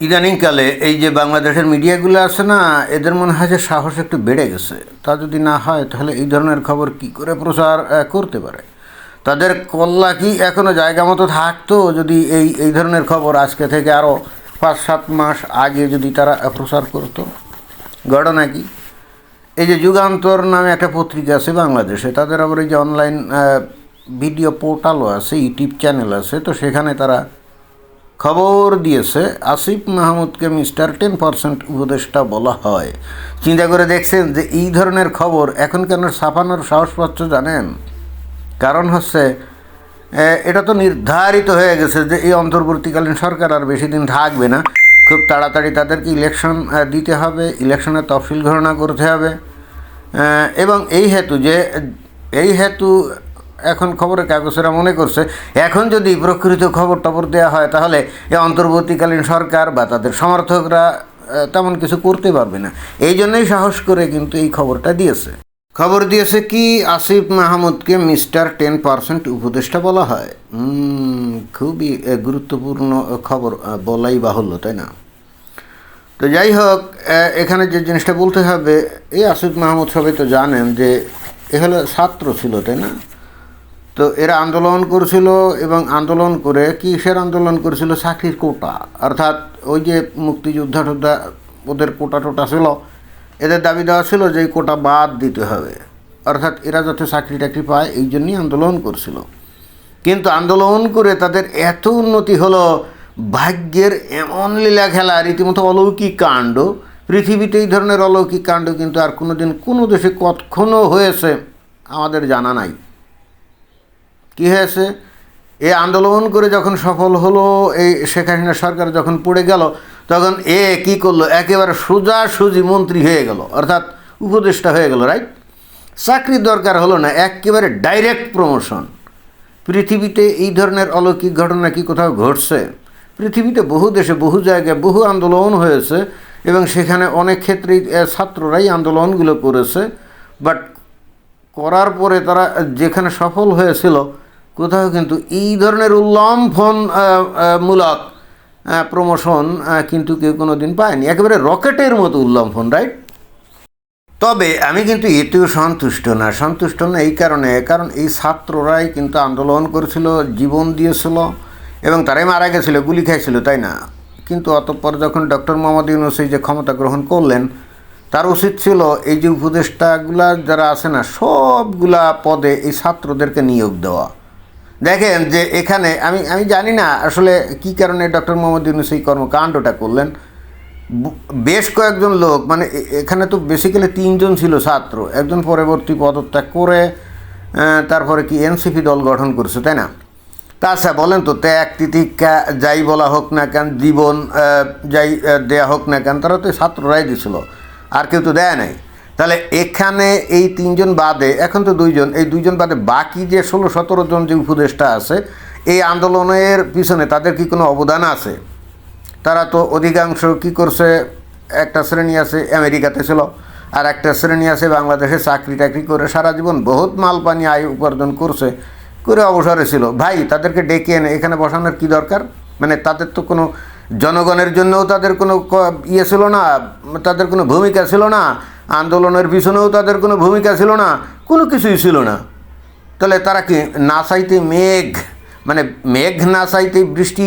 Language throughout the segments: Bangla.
ইদানিংকালে এই যে বাংলাদেশের মিডিয়াগুলো আছে না, এদের মনে হয় যে সাহস একটু বেড়ে গেছে। তা যদি না হয়, তাহলে এই ধরনের খবর কি করে প্রচার করতে পারে? তাদের কল্লা কি এখনও জায়গা মতো থাকতো যদি এই এই ধরনের খবর আজকে থেকে আরও পাঁচ, সাত মাস আগে যদি তারা প্রচার করতো? ঘটনা কি এই যে যুগান্তর নামে একটা পত্রিকা আছে বাংলাদেশে, তাদের আবার এই যে অনলাইন ভিডিও পোর্টালও আছে, ইউটিউব চ্যানেল আছে, তো সেখানে তারা খবর দিয়েছে, আসিফ মাহমুদকে মিস্টার টেন পার্সেন্ট উপদেষ্টা বলা হয়। চিন্তা করে দেখছেন যে এই ধরনের খবর এখন কেন ছাপানোর সাহস পাচ্ছে জানেন? কারণ হচ্ছে এটা তো নির্ধারিত হয়ে গেছে যে এই অন্তর্বর্তীকালীন সরকার আর বেশি দিন থাকবে না। খুব তাড়াতাড়ি তাদেরকে ইলেকশন দিতে হবে, ইলেকশনের তফসিল ঘোষণা করতে হবে। এবং এই হেতু যে, এই হেতু এখন খবরের কাগজেরা মনে করছে, এখন যদি প্রকৃত খবর টবর দেওয়া হয়, তাহলে এই অন্তর্বর্তীকালীন সরকার বা তাদের সমর্থকরা তেমন কিছু করতে পারবে না। এই জন্যই সাহস করে কিন্তু এই খবরটা দিয়েছে। খবর দিয়েছে কি, আসিফ মাহমুদকে মিস্টার টেন পার্সেন্ট উপদেষ্টা বলা হয়। খুবই গুরুত্বপূর্ণ খবর বলাই বাহুল্য, তাই না? তো যাই হোক এখানে যে জিনিসটা বলতে হবে, এই আসিফ মাহমুদ সবাই তো জানেন যে, এ হলো ছাত্র ছিল, তাই না? তো এরা আন্দোলন করেছিল এবং আন্দোলন করে কিসের আন্দোলন করেছিল? চাকরির কোটা। অর্থাৎ ওই যে মুক্তিযোদ্ধা টোদ্ধা, ওদের কোটা টোটা ছিল, এদের দাবি দেওয়া ছিল যে এই কোটা বাদ দিতে হবে। অর্থাৎ এরা যাতে চাকরি টাকরি পায়, এই জন্যই আন্দোলন করছিল। কিন্তু আন্দোলন করে তাদের এত উন্নতি হলো, ভাগ্যের এমন লীলা খেলা, রীতিমতো অলৌকিক কাণ্ড। পৃথিবীতে এই ধরনের অলৌকিক কাণ্ড কিন্তু আর কোনো দিন কোনো দেশে কখনো হয়েছে, আমাদের জানা নাই। কী হয়েছে? এই আন্দোলন করে যখন সফল হলো, এই শেখ হাসিনা সরকার যখন পড়ে গেল, তখন এ কি করল? একেবারে সোজাসুজি মন্ত্রী হয়ে গেল, অর্থাৎ উপদেষ্টা হয়ে গেল রাইট চাকরির দরকার হলো না, একেবারে ডাইরেক্ট প্রমোশন পৃথিবীতে এই ধরনের অলৌকিক ঘটনা কি কোথাও ঘটছে? পৃথিবীতে বহু দেশে, বহু জায়গায় বহু আন্দোলন হয়েছে এবং সেখানে অনেক ক্ষেত্রেই ছাত্ররাই আন্দোলনগুলো করেছে। বাট করার পরে তারা যেখানে সফল হয়েছিল কোথাও কিন্তু এই ধরনের উল্লম্ফন মূলক প্রমোশন কিন্তু কেউ কোনো দিন পায়নি। একেবারে রকেটের মতো উল্লম্ফন রাইট তবে আমি কিন্তু এতেও সন্তুষ্ট না। সন্তুষ্ট না এই কারণে, কারণ এই ছাত্ররাই কিন্তু আন্দোলন করেছিল, জীবন দিয়েছিল, এবং তারাই মারা গেছিল, গুলি খাইছিল, তাই না? কিন্তু অতঃপর যখন ডক্টর মোহাম্মদ ইউনুস এই যে ক্ষমতা গ্রহণ করলেন, তার উচিত ছিল এই যে উপদেষ্টাগুলা যারা আছে না, সবগুলা পদে এই ছাত্রদেরকে নিয়োগ দেওয়া। দেখেন যে এখানে আমি আমি জানি না আসলে কি কারণে ডক্টর মোহাম্মদ ইউনুস এই কর্মকাণ্ডটা করলেন। বেশ কয়েকজন লোক মানে এখানে তো বেসিক্যালি তিনজন ছিল ছাত্র, একজন পরবর্তী পদত্যাগ করে তারপরে কি এনসিপি দল গঠন করছে, তাই না? তাছাড়া বলেন তো, ত্যাগ, তিতিক্ষা যাই বলা হোক না কেন, জীবন যাই দেয়া হোক না কেন, তারা তো ছাত্ররাই দিছিল, আর কেউ তো দেয় নাই। তাহলে এখানে এই তিনজন বাদে, এখন তো দুইজন, এই দুইজন বাদে বাকি যে ষোলো সতেরো জন যে উপদেষ্টা আছে, এই আন্দোলনের পিছনে তাদের কি কোনো অবদান আছে? তারা তো অধিকাংশ কি করছে, একটা শ্রেণি আছে আমেরিকাতে ছিল, আর একটা শ্রেণি আছে বাংলাদেশে চাকরি টাকরি করে সারা জীবন বহুত মাল পানি আয় উপার্জন করছে, করে অবসরে ছিল। ভাই, তাদেরকে ডেকে এনে এখানে বসানোর কি দরকার? মানে তাদের তো কোনো জনগণের জন্যও তাদের কোনো ইয়ে ছিল না, তাদের কোনো ভূমিকা ছিল না আন্দোলনের পিছনেও তাদের কোনো ভূমিকা ছিল না, কোনো কিছুই ছিল না। তাহলে তারা কি না চাইতে মেঘ মানে মেঘ না চাইতে বৃষ্টি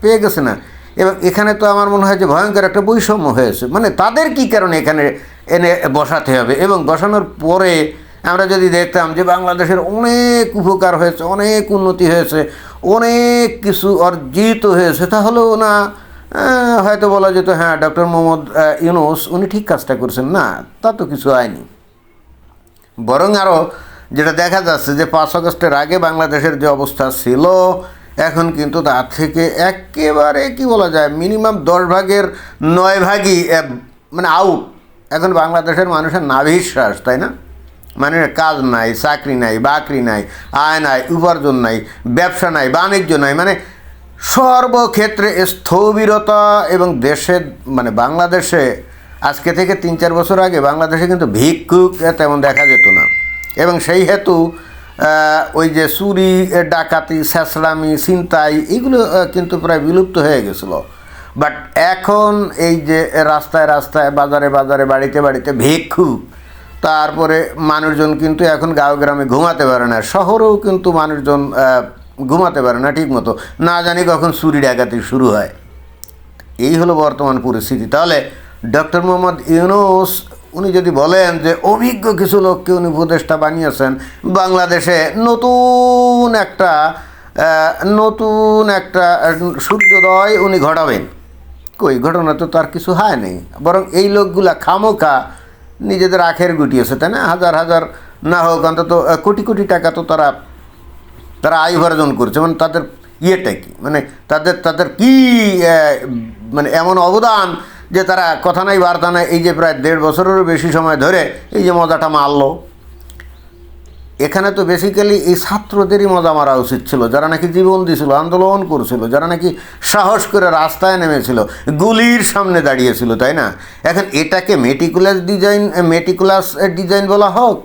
পেয়ে গেছে না? এবং এখানে তো আমার মনে হয় যে ভয়ঙ্কর একটা বৈষম্য হয়েছে। মানে তাদের কি কারণে এখানে এনে বসাতে হবে? এবং বসানোর পরে আমরা যদি দেখতাম যে বাংলাদেশের অনেক উপকার হয়েছে, অনেক উন্নতি হয়েছে, অনেক কিছু অর্জিত হয়েছে, তাহলেও না হয়তো বলা যেত হ্যাঁ ডক্টর মোহাম্মদ ইউনুস, উনি ঠিক কাজটা করছেন। না, তা তো কিছু হয়নি। বরং আরও যেটা দেখা যাচ্ছে যে পাঁচ আগস্টের আগে বাংলাদেশের যে অবস্থা ছিল, এখন কিন্তু তার থেকে একেবারে কি বলা যায়, মিনিমাম দশ ভাগের নয় ভাগই মানে আউট এখন বাংলাদেশের মানুষের নাভিশ্বাস তাই না? মানে কাজ নাই, চাকরি নাই, বাকরি নাই, আয় নাই, উপার্জন নাই, ব্যবসা নাই, বাণিজ্য নাই মানে সর্বক্ষেত্রে স্থবিরতা এবং দেশে মানে বাংলাদেশে, আজকে থেকে তিন চার বছর আগে বাংলাদেশে কিন্তু ভিক্ষুক তেমন দেখা যেত না। এবং সেই হেতু ওই যে চুরি, ডাকাতি, ছেঁচড়ামি, ছিনতাই, এগুলো কিন্তু প্রায় বিলুপ্ত হয়ে গেছিল। বাট এখন এই যে রাস্তায় রাস্তায়, বাজারে বাজারে, বাড়িতে বাড়িতে ভিক্ষু তারপরে মানুষজন কিন্তু এখন গাঁও গ্রামে ঘুমাতে পারে না। শহরেও কিন্তু মানুষজন ঘুমাতে পারে না ঠিক মতো। না জানি কখন চুরি ডাকাতি শুরু হয়। এই হলো বর্তমান পরিস্থিতি। তাহলে ডক্টর মোহাম্মদ ইউনুস, উনি যদি বলেন যে অভিজ্ঞ কিছু লোককে উনি উপদেষ্টা বানিয়েছেন, বাংলাদেশে নতুন একটা নতুন একটা সূর্যোদয় উনি ঘটাবেন। কই, ঘটনা তো তার কিছু হয় নেই। বরং এই লোকগুলা খামোখা নিজেদের আখের গুটিয়েছে, তাই না? হাজার হাজার না হোক, অন্তত কোটি কোটি টাকা তো তারা তারা আয় উপার্জন করছে মানে তাদের ইয়েটা কি? মানে তাদের তাদের কি মানে এমন অবদান যে তারা কথা নাই, বার্তা নাই, এই যে প্রায় দেড় বছরেরও বেশি সময় ধরে এই যে মজাটা মারলো। এখানে তো বেসিক্যালি এই ছাত্রদেরই মজা মারা উচিত ছিল, যারা নাকি জীবন দিয়েছিল আন্দোলন করছিল, যারা নাকি সাহস করে রাস্তায় নেমেছিল, গুলির সামনে দাঁড়িয়েছিল, তাই না? এখন এটাকে মেটিকুলাস ডিজাইন মেটিকুলাস ডিজাইন বলা হোক,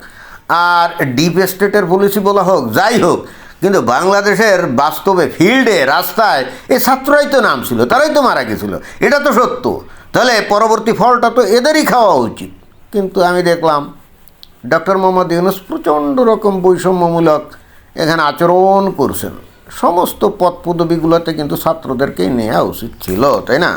আর ডিপ স্টেটের পলিসি বলা হোক, যাই হোক কিন্তু বাংলাদেশের বাস্তবে ফিল্ডে রাস্তায় এই ছাত্ররাই তো নাম ছিল, তারাই তো মারা গেছিল। এটা তো সত্য। তাহলে পরবর্তী ফলটা তো এদেরই খাওয়া উচিত। কিন্তু আমি দেখলাম ডক্টর মোহাম্মদ ইউনুস প্রচণ্ড রকম বৈষম্যমূলক এখানে আচরণ করছেন। সমস্ত পদ পদবিগুলোতে কিন্তু ছাত্রদেরকেই নেওয়া উচিত ছিল, তাই না?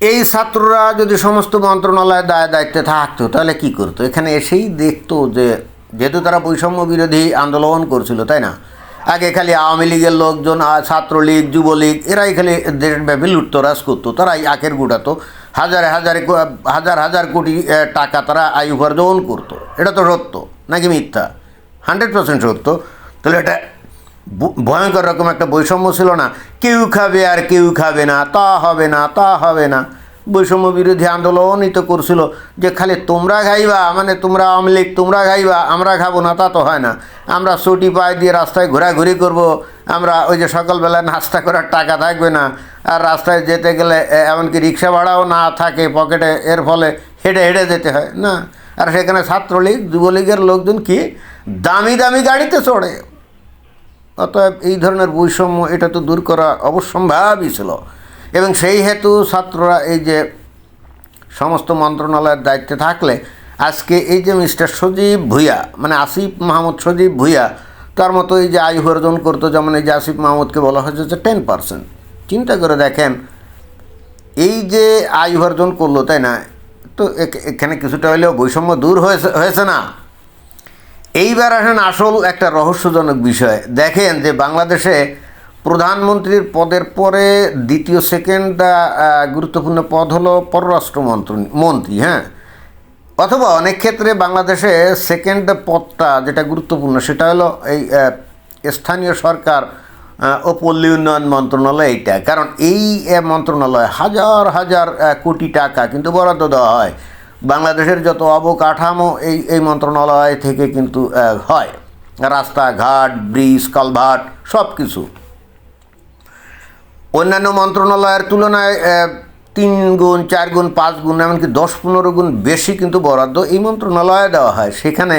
এই ছাত্ররা যদি সমস্ত মন্ত্রণালয়ের দায় দায়িত্বে থাকতো, তাহলে কি করতো? এখানে এসেই দেখতো যে, যেহেতু তারা বৈষম্য বিরোধী আন্দোলন করছিল, তাই না? আগে খালি আওয়ামী লীগের লোকজন ছাত্রলীগ, যুবলীগ, এরাই খালি দেশব্যাপী লুটতরাজ করতো। তারাই আখের গুটাতো হাজারে হাজারে হাজার হাজার কোটি টাকা তারা আয় উপার্জন করতো। এটা তো সত্য, নাকি মিথ্যা? হান্ড্রেড পার্সেন্ট সত্য। তাহলে এটা ভয়ঙ্কর রকম একটা বৈষম্য ছিল না। কেউ খাবে আর কেউ খাবে না, তা হবে না, তা হবে না। বৈষম্য বিরোধী আন্দোলনই তো করছিল। যে খালি তোমরা খাইবা মানে তোমরা আওয়ামী লীগ তোমরা খাইবা, আমরা খাব না, তা তো হয় না। আমরা চটি পায়ে দিয়ে রাস্তায় ঘোরাঘুরি করব, আমরা ওই যে সকালবেলা নাস্তা করার টাকা থাকবে না, আর রাস্তায় যেতে গেলে এমনকি রিক্সা ভাড়াও না থাকে পকেটে, এর ফলে হেঁটে হেঁটে যেতে হয়, না? আর সেখানে ছাত্রলীগ, যুবলীগের লোকজন কি দামি দামি গাড়িতে চড়ে। অতএব এই ধরনের বৈষম্য, এটা তো দূর করা অবশ্যম্ভাবী ছিল। এবং সেই হেতু ছাত্ররা এই যে সমস্ত মন্ত্রণালয়ের দায়িত্বে থাকলে আজকে এই যে মিস্টার সজীব ভুইয়া মানে আসিফ মাহমুদ সজীব ভুইয়া, তার মতো এই যে আয় উপার্জন করতো, যেমন এই যে আসিফ মাহমুদকে বলা হয়েছে যে টেন পার্সেন্ট চিন্তা করে দেখেন, এই যে আয় উপার্জন করল, তাই না? তো এখ- এখানে কিছুটা হলেও বৈষম্য দূর হয়েছে হয়েছে না। এইবার আসেন আসল একটা রহস্যজনক বিষয়। দেখেন যে বাংলাদেশে প্রধানমন্ত্রীর পদের পরে দ্বিতীয় সেকেন্ড গুরুত্বপূর্ণ পদ হলো পররাষ্ট্রমন্ত্রী মন্ত্রী হ্যাঁ? অথবা অনেক ক্ষেত্রে বাংলাদেশে সেকেন্ড পদটা যেটা গুরুত্বপূর্ণ সেটা হলো এই স্থানীয় সরকার ও পল্লী উন্নয়ন মন্ত্রণালয় এইটা। কারণ এই মন্ত্রণালয় হাজার হাজার কোটি টাকা কিন্তু বরাদ্দ দেওয়া হয়। বাংলাদেশের যত অবকাঠামো এই এই মন্ত্রণালয় থেকে কিন্তু হয়। রাস্তাঘাট, ব্রিজ, কালভার্ট সব কিছু অন্যান্য মন্ত্রণালয়ের তুলনায় তিন গুণ, চার গুণ, পাঁচ গুণ, এমনকি দশ পনেরো গুণ বেশি কিন্তু বরাদ্দ এই মন্ত্রণালয়ে দেওয়া হয়। সেখানে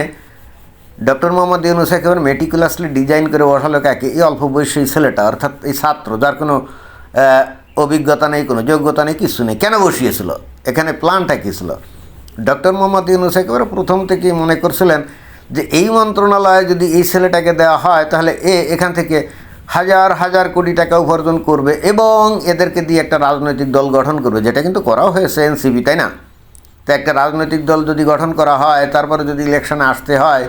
ডক্টর মোহাম্মদ ইউনুস একেবারে মেটিকুলাসলি ডিজাইন করে বসালো কাকে? এই অল্প বয়সী ছেলেটা, অর্থাৎ এই ছাত্র, যার কোনো অভিজ্ঞতা নেই, কোনো যোগ্যতা নেই, কিছু নেই, কেন বসিয়েছিল? এখানে প্ল্যানটা কী ছিল? ডক্টর মোহাম্মদ ইউনুস একেবারে প্রথম থেকেই মনে করছিলেন যে, এই মন্ত্রণালয়ে যদি এই ছেলেটাকে দেওয়া হয়, তাহলে এ এখান থেকে হাজার হাজার কোটি টাকা উপার্জন করবে এবং এদেরকে দিয়ে একটা রাজনৈতিক দল গঠন করবে, যেটা কিন্তু করাও হয়েছে এনসিপি, তাই না? তো একটা রাজনৈতিক দল যদি গঠন করা হয়, তারপরে যদি ইলেকশনে আসতে হয়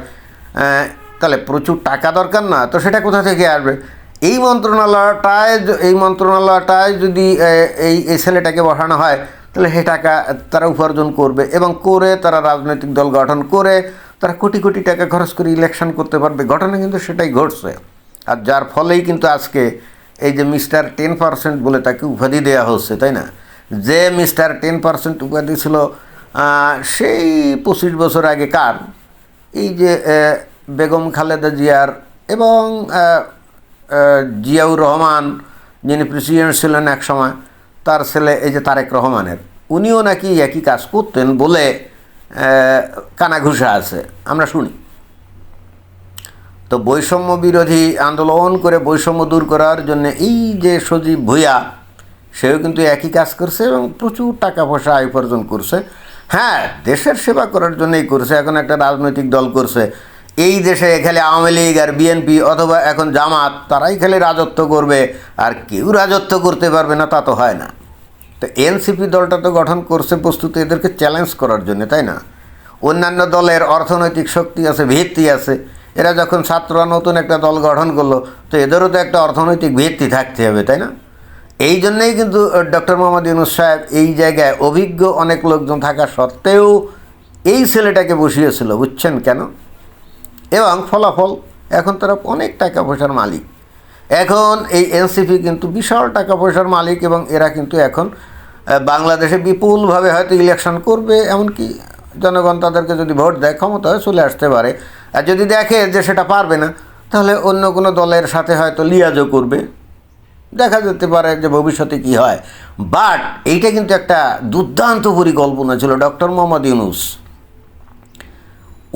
তাহলে প্রচুর টাকা দরকার না? তো সেটা কোথা থেকে আসবে? এই মন্ত্রণালয়টায় এই মন্ত্রণালয়টায় যদি এই এই ছেলেটাকে বসানো হয়, তাহলে সে টাকা তারা উপার্জন করবে এবং করে তারা রাজনৈতিক দল গঠন করে, তারা কোটি কোটি টাকা খরচ করে ইলেকশন করতে পারবে। ঘটনা কিন্তু সেটাই ঘটছে। আর যার ফলেই কিন্তু আজকে এই যে মিস্টার টেন পার্সেন্ট বলে তাকে উপাধি দেওয়া হচ্ছে, তাই না? যে মিস্টার টেন পার্সেন্ট উপাধি ছিল সেই পঁচিশ বছর আগে কার? এই যে বেগম খালেদা জিয়ার এবং জিয়াউর রহমান, যিনি প্রেসিডেন্ট ছিলেন এক সময়, তার ছেলে এই যে তারেক রহমানের, উনিও নাকি একই কাজ করতেন বলে কানাঘুষা আছে। আমরা শুনি। তো বৈষম্য বিরোধী আন্দোলন করে বৈষম্য দূর করার জন্য এই যে সজীব ভূয়া সেও কিন্তু একই কাজ করছে এবং প্রচুর টাকা পয়সা আয় উপার্জন করছে। হ্যাঁ দেশের সেবা করার জন্যই করছে, এখন একটা রাজনৈতিক দল করছে। এই দেশে খালি আওয়ামী লীগ আর বিএনপি অথবা এখন জামাত, তারাই খালি রাজত্ব করবে, আর কেউ রাজত্ব করতে পারবে না, তা তো হয় না। তো এনসিপি দলটা তো গঠন করছে প্রস্তুত এদেরকে চ্যালেঞ্জ করার জন্য, তাই না? অন্যান্য দলের অর্থনৈতিক শক্তি আছে, ভিত্তি আছে। এরা যখন ছাত্ররা নতুন একটা দল গঠন করল, তো এদেরও তো একটা অর্থনৈতিক ভিত্তি থাকতে হবে, তাই না? এই জন্যই কিন্তু ডক্টর মোহাম্মদ ইউনুস সাহেব এই জায়গায় অভিজ্ঞ অনেক লোকজন থাকা সত্ত্বেও এই ছেলেটাকে বসিয়েছিল, বুঝছেন কেন? এবং ফলাফল, এখন তারা অনেক টাকা পয়সার মালিক। এখন এই এনসিপি কিন্তু বিশাল টাকা পয়সার মালিক এবং এরা কিন্তু এখন বাংলাদেশে বিপুলভাবে হয়তো ইলেকশন করবে, এমনকি জনগণ তাদেরকে যদি ভোট দেয় ক্ষমতা চলে আসতে পারে। আর যদি দেখে যে সেটা পারবে না, তাহলে অন্য কোনো দলের সাথে হয়তো লিয়াজও করবে। দেখা যেতে পারে যে ভবিষ্যতে কি হয়। বাট এইটা কিন্তু একটা দুর্দান্ত পরিকল্পনা ছিল ডক্টর মোহাম্মদ ইউনুস।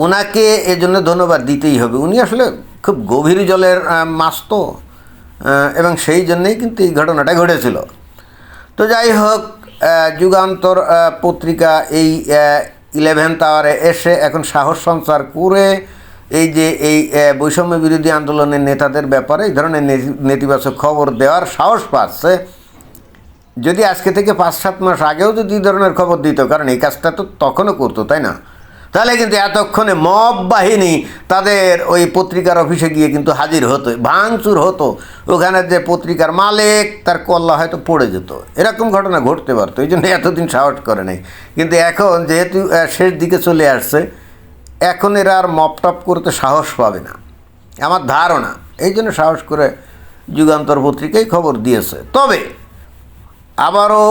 ওনাকে এজন্য ধন্যবাদ দিতেই হবে। উনি আসলে খুব গভীর জলের মাছ তো এবং সেই জন্যেই কিন্তু এই ঘটনাটা ঘটেছিল। তো যাই হোক যুগান্তর পত্রিকা এই ইলেভেন্থ আওয়ারে এসে এখন সাহস সঞ্চার করে এই যে এই বৈষম্য বিরোধী আন্দোলনের নেতাদের ব্যাপারে এই ধরনের নেতি- নেতিবাচক খবর দেওয়ার সাহস পাচ্ছে। যদি আজকে থেকে পাঁচ, সাত মাস আগেও যদি এই ধরনের খবর দিত, কারণ এই কাজটা তো তখনও করতো, তাই না? তাহলে কিন্তু এতক্ষণে মব বাহিনী তাদের ওই পত্রিকার অফিসে গিয়ে কিন্তু হাজির হতো, ভাঙচুর হতো। ওখানে যে পত্রিকার মালিক, তার কল্লা হয়তো পড়ে যেত। এরকম ঘটনা ঘটতে পারতো, এই জন্য এতদিন সাহস করে নাই। কিন্তু এখন যেহেতু শেষ দিকে চলে আসছে এখন এরা আর মপ টপ করতে সাহস পাবে না। আমার ধারণা, এই জন্য সাহস করে যুগান্তর পত্রিকাই খবর দিয়েছে। তবে আবারও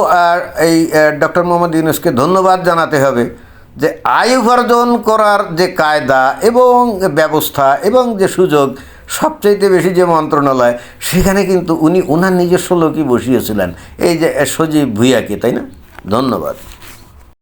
এই ডক্টর মোহাম্মদ ইউনুসকে ধন্যবাদ জানাতে হবে যে আয় উপার্জন করার যে কায়দা এবং ব্যবস্থা এবং যে সুযোগ, সবচাইতে বেশি যে মন্ত্রণালয়, সেখানে কিন্তু উনি ওনার নিজস্ব লোকই বসিয়েছিলেন। এই যে সজীব ভুইয়াকে, তাই না? ধন্যবাদ।